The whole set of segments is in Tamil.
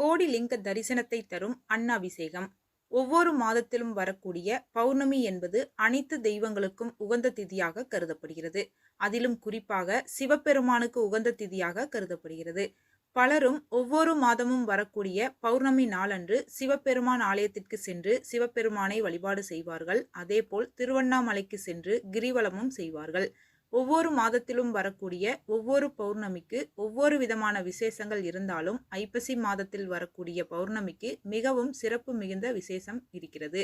கோடி லிங்க தரிசனத்தை தரும் அன்னாபிஷேகம். ஒவ்வொரு மாதத்திலும் வரக்கூடிய பௌர்ணமி என்பது அனைத்து தெய்வங்களுக்கும் உகந்த திதியாக கருதப்படுகிறது. அதிலும் குறிப்பாக சிவபெருமானுக்கு உகந்த திதியாக கருதப்படுகிறது. பலரும் ஒவ்வொரு மாதமும் வரக்கூடிய பௌர்ணமி நாளன்று சிவபெருமான் ஆலயத்திற்கு சென்று சிவபெருமானை வழிபாடு செய்வார்கள். அதேபோல் திருவண்ணாமலைக்கு சென்று கிரிவலமும் செய்வார்கள். ஒவ்வொரு மாதத்திலும் வரக்கூடிய ஒவ்வொரு பௌர்ணமிக்கு ஒவ்வொரு விதமான விசேஷங்கள் இருந்தாலும் ஐப்பசி மாதத்தில் வரக்கூடிய பௌர்ணமிக்கு மிகவும் சிறப்பு மிகுந்த விசேஷம் இருக்கிறது.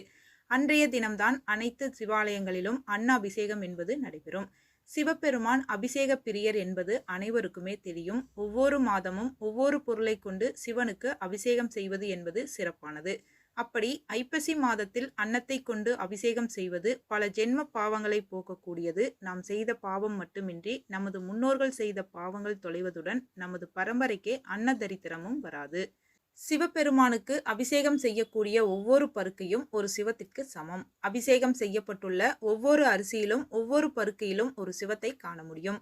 அன்றைய தினம்தான் அனைத்து சிவாலயங்களிலும் அன்னாபிஷேகம் என்பது நடைபெறும். சிவபெருமான் அபிஷேக பிரியர் என்பது அனைவருக்குமே தெரியும். ஒவ்வொரு மாதமும் ஒவ்வொரு பொருளை கொண்டு சிவனுக்கு அபிஷேகம் செய்வது என்பது சிறப்பானது. அப்படி ஐப்பசி மாதத்தில் அன்னத்தை கொண்டு அபிஷேகம் செய்வது பல ஜென்ம பாவங்களை போக்கக்கூடியது. நாம் செய்த பாவம் மட்டுமின்றி நமது முன்னோர்கள் செய்த பாவங்கள் தொலைவதுடன் நமது பரம்பரைக்கே அன்ன தரித்திரமும் வராது. சிவபெருமானுக்கு அபிஷேகம் செய்யக்கூடிய ஒவ்வொரு பருக்கையும் ஒரு சிவத்திற்கு சமம். அபிஷேகம் செய்யப்பட்டுள்ள ஒவ்வொரு அரிசியிலும் ஒவ்வொரு பருக்கையிலும் ஒரு சிவத்தை காண முடியும்.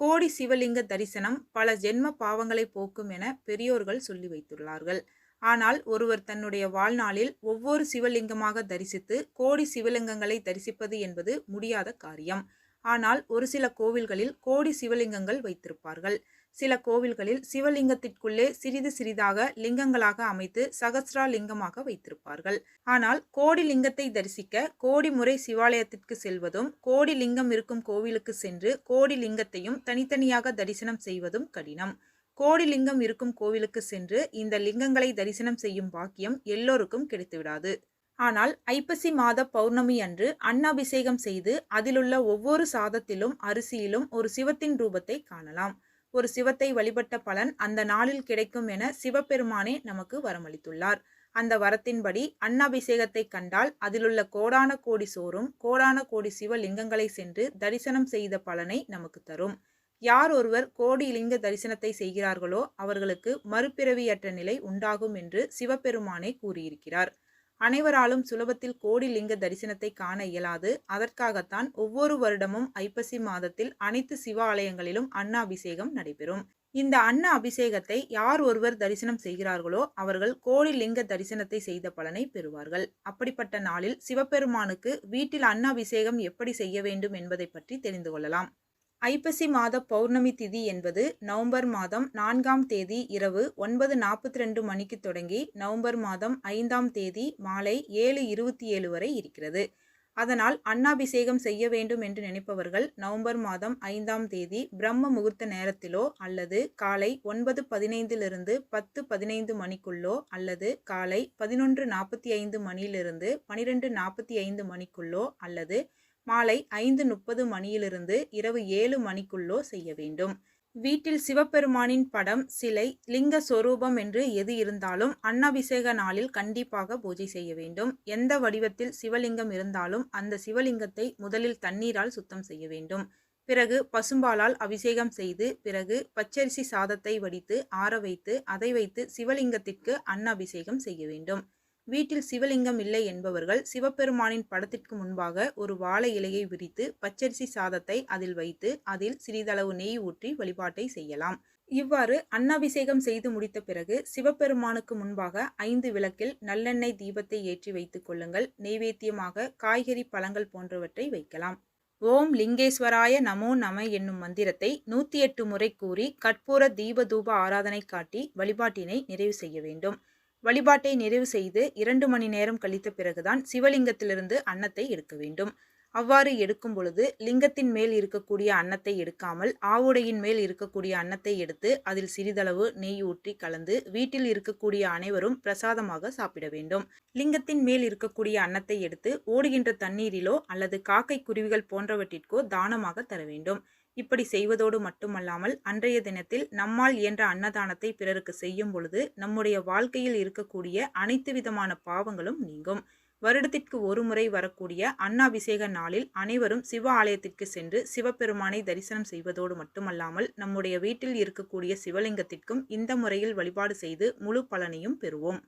கோடி சிவலிங்க தரிசனம் பல ஜென்ம பாவங்களை போக்கும் என பெரியோர்கள் சொல்லி வைத்துள்ளார்கள். ஆனால் ஒருவர் தன்னுடைய வாழ்நாளில் ஒவ்வொரு சிவலிங்கமாக தரிசித்து கோடி சிவலிங்கங்களை தரிசிப்பது என்பது முடியாத காரியம். ஆனால் ஒரு சில கோவில்களில் கோடி சிவலிங்கங்கள் வைத்திருப்பார்கள். சில கோவில்களில் சிவலிங்கத்திற்குள்ளே சிறிது சிறிதாக லிங்கங்களாக அமைத்து சகஸ்ரா லிங்கமாக வைத்திருப்பார்கள். ஆனால் கோடி லிங்கத்தை தரிசிக்க கோடி முறை சிவாலயத்திற்கு செல்வதும் கோடி லிங்கம் இருக்கும் கோவிலுக்கு சென்று கோடி லிங்கத்தையும் தனித்தனியாக தரிசனம் செய்வதும் கடினம். கோடிலிங்கம் இருக்கும் கோவிலுக்கு சென்று இந்த லிங்கங்களை தரிசனம் செய்யும் பாக்கியம் எல்லோருக்கும் கிடைத்துவிடாது. ஆனால் ஐப்பசி மாத பௌர்ணமி அன்று அன்னாபிஷேகம் செய்து அதிலுள்ள ஒவ்வொரு சாதத்திலும் அரிசியிலும் ஒரு சிவத்தின் ரூபத்தை காணலாம். ஒரு சிவத்தை வழிபட்ட பலன் அந்த நாளில் கிடைக்கும் என சிவபெருமானே நமக்கு வரமளித்துள்ளார். அந்த வரத்தின்படி அன்னாபிஷேகத்தை கண்டால் அதிலுள்ள கோடான கோடி சோறும் கோடான கோடி சிவலிங்கங்களை சென்று தரிசனம் செய்த பலனை நமக்கு தரும். யார் ஒருவர் கோடி லிங்க தரிசனத்தை செய்கிறார்களோ அவர்களுக்கு மறுபிறவியற்ற நிலை உண்டாகும் என்று சிவபெருமானே கூறியிருக்கிறார். அனைவராலும் சுலபத்தில் கோடி லிங்க தரிசனத்தை காண இயலாது. அதற்காகத்தான் ஒவ்வொரு வருடமும் ஐப்பசி மாதத்தில் அனைத்து சிவ ஆலயங்களிலும் அன்னாபிஷேகம் நடைபெறும். இந்த அன்ன அபிஷேகத்தை யார் ஒருவர் தரிசனம் செய்கிறார்களோ அவர்கள் கோடி லிங்க தரிசனத்தை செய்த பலனை பெறுவார்கள். அப்படிப்பட்ட நாளில் சிவபெருமானுக்கு வீட்டில் அன்னாபிஷேகம் எப்படி செய்ய வேண்டும் என்பதை பற்றி தெரிந்து கொள்ளலாம். ஐப்பசி மாத பௌர்ணமி திதி என்பது நவம்பர் மாதம் நான்காம் தேதி இரவு ஒன்பது நாற்பத்தி ரெண்டு மணிக்கு தொடங்கி நவம்பர் மாதம் ஐந்தாம் தேதி மாலை ஏழு இருபத்தி ஏழு வரை இருக்கிறது. அதனால் அன்னாபிஷேகம் செய்ய வேண்டும் என்று நினைப்பவர்கள் நவம்பர் மாதம் ஐந்தாம் தேதி பிரம்ம முகூர்த்த நேரத்திலோ அல்லது காலை ஒன்பது பதினைந்திலிருந்து பத்து பதினைந்து மணிக்குள்ளோ அல்லது காலை பதினொன்று நாற்பத்தி ஐந்து மணியிலிருந்து பனிரெண்டு நாற்பத்தி ஐந்து மணிக்குள்ளோ அல்லது மாலை ஐந்து முப்பது மணியிலிருந்து இரவு ஏழு மணிக்குள்ளோ செய்ய வேண்டும். வீட்டில் சிவபெருமானின் படம் சிலை லிங்க சொரூபம் என்று எது இருந்தாலும் அன்னாபிஷேக நாளில் கண்டிப்பாக பூஜை செய்ய வேண்டும். எந்த வடிவத்தில் சிவலிங்கம் இருந்தாலும் அந்த சிவலிங்கத்தை முதலில் தண்ணீரால் சுத்தம் செய்ய வேண்டும். பிறகு பசும்பாலால் அபிஷேகம் செய்து பிறகு பச்சரிசி சாதத்தை வடித்து ஆற வைத்து அதை வைத்து சிவலிங்கத்திற்கு அன்னாபிஷேகம் செய்ய வேண்டும். வீட்டில் சிவலிங்கம் இல்லை என்பவர்கள் சிவபெருமானின் படத்திற்கு முன்பாக ஒரு வாழை இலையை விரித்து பச்சரிசி சாதத்தை அதில் வைத்து அதில் சிறிதளவு நெய் ஊற்றி வழிபாட்டை செய்யலாம். இவ்வாறு அன்னாபிஷேகம் செய்து முடித்த பிறகு சிவபெருமானுக்கு முன்பாக ஐந்து விளக்கில் நல்லெண்ணெய் தீபத்தை ஏற்றி வைத்துக் கொள்ளுங்கள். நெய்வேத்தியமாக காய்கறி பழங்கள் போன்றவற்றை வைக்கலாம். ஓம் லிங்கேஸ்வராய நமோ நம என்னும் மந்திரத்தை நூற்றி எட்டு முறை கூறி கற்பூர தீப தூப ஆராதனை காட்டி வழிபாட்டினை நிறைவு செய்ய வேண்டும். வழிபாட்டை நிறைவு செய்து இரண்டு மணி நேரம் கழித்த பிறகுதான் சிவலிங்கத்திலிருந்து அன்னத்தை எடுக்க வேண்டும். அவ்வாறு எடுக்கும் பொழுது லிங்கத்தின் மேல் இருக்கக்கூடிய அன்னத்தை எடுக்காமல் ஆவுடையின் மேல் இருக்கக்கூடிய அன்னத்தை எடுத்து அதில் சிறிதளவு நெய் ஊற்றி கலந்து வீட்டில் இருக்கக்கூடிய அனைவரும் பிரசாதமாக சாப்பிட வேண்டும். லிங்கத்தின் மேல் இருக்கக்கூடிய அன்னத்தை எடுத்து ஓடுகின்ற தண்ணீரிலோ அல்லது காக்கை குருவிகள் போன்றவற்றிற்கோ தானமாக தர வேண்டும். இப்படி செய்வதோடு மட்டுமல்லாமல் அன்றைய தினத்தில் நம்மால் இயன்ற அன்னதானத்தை பிறருக்கு செய்யும் பொழுது நம்முடைய வாழ்க்கையில் இருக்கக்கூடிய அனைத்து விதமான பாவங்களும் நீங்கும். வருடத்திற்கு ஒரு முறை வரக்கூடிய அன்னாபிஷேக நாளில் அனைவரும் சிவ ஆலயத்திற்கு சென்று சிவபெருமானை தரிசனம் செய்வதோடு மட்டுமல்லாமல் நம்முடைய வீட்டில் இருக்கக்கூடிய சிவலிங்கத்திற்கும் இந்த முறையில் வழிபாடு செய்து முழு பலனையும் பெறுவோம்.